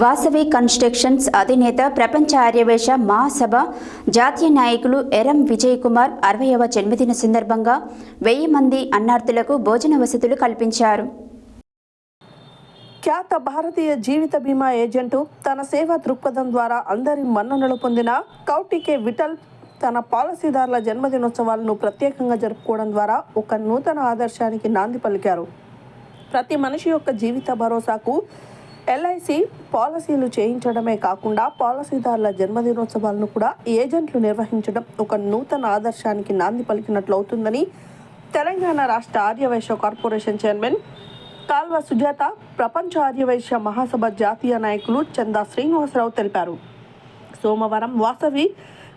Vasavi constructions అధినేత ప్రపంచ ఆర్యవేశ మహాసభ జాతీయ నాయకులు ఎరం విజయ్ కుమార్ అరవయవ జన్మదిన సందర్భంగా వెయ్యి మంది అన్నార్థులకు భోజన వసతులు కల్పించారు. ఖ్యాత భారతీయ జీవిత బీమా ఏజెంటు తన సేవా దృక్పథం ద్వారా అందరి మన్ననలు పొందిన కౌటికే విఠల్ తన పాలసీదారుల జన్మదినోత్సవాలను ప్రత్యేకంగా జరుపుకోవడం ద్వారా ఒక నూతన ఆదర్శానికి నాంది పలికారు. ప్రతి మనిషి యొక్క జీవిత భరోసాకు ఎల్ఐసి పాలసీలు చేయించడమే కాకుండా పాలసీదారుల జన్మదినోత్సవాలను కూడా ఏజెంట్లు నిర్వహించడం ఒక నూతన ఆదర్శానికి నాంది పలికినట్లు అవుతుందని తెలంగాణ రాష్ట్ర ఆర్యవైశ్య కార్పొరేషన్ చైర్మన్ కాల్వ సుజాత ప్రపంచ ఆర్యవైశ్య మహాసభ జాతీయ నాయకులు చందా శ్రీనివాసరావు తెలిపారు. సోమవారం వాసవి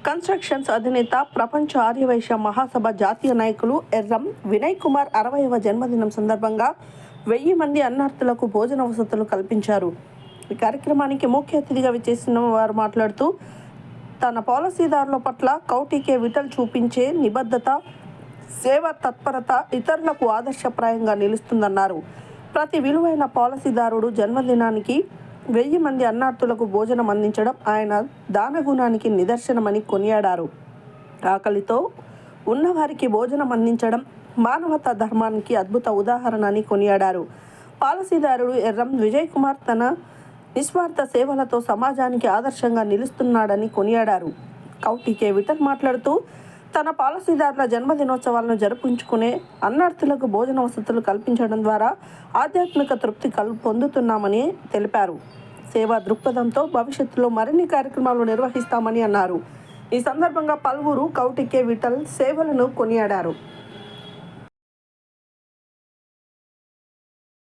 కన్స్ట్రక్షన్స్ అధినేత ప్రపంచ ఆర్యవైశ్య మహాసభ జాతీయ నాయకులు ఎర్రం వినయ్ కుమార్ అరవైవ జన్మదినం సందర్భంగా వెయ్యి మంది అన్నార్థులకు భోజన వసతులు కల్పించారు. ఈ కార్యక్రమానికి ముఖ్య అతిథిగా విచ్చేసిన వారు మాట్లాడుతూ తన పాలసీదారుల పట్ల కౌటికే విటల్ చూపించే నిబద్ధత సేవ తత్పరత ఇతరులకు ఆదర్శప్రాయంగా నిలుస్తుందన్నారు. ప్రతి విలువైన పాలసీదారుడు జన్మదినానికి వెయ్యి మంది అన్నార్థులకు భోజనం అందించడం ఆయన దానగుణానికి నిదర్శనమని కొనియాడారు. ఆకలితో ఉన్నవారికి భోజనం అందించడం మానవతా ధర్మానికి అద్భుత ఉదాహరణ అని కొనియాడారు. పాలసీదారుడు ఎర్రం విజయ్ కుమార్ తన నిస్వార్థ సేవలతో సమాజానికి ఆదర్శంగా నిలుస్తున్నాడని కొనియాడారు. కౌటికే విఠల్ మాట్లాడుతూ తన పాలసీదారుల జన్మదినోత్సవాలను జరుపుకుంచుకునే అన్నార్థులకు భోజన వసతులు కల్పించడం ద్వారా ఆధ్యాత్మిక తృప్తి కల్ పొందుతున్నామని తెలిపారు. సేవా దృక్పథంతో భవిష్యత్తులో మరిన్ని కార్యక్రమాలు నిర్వహిస్తామని అన్నారు. ఈ సందర్భంగా పలువురు కౌటికే విఠల్ సేవలను కొనియాడారు.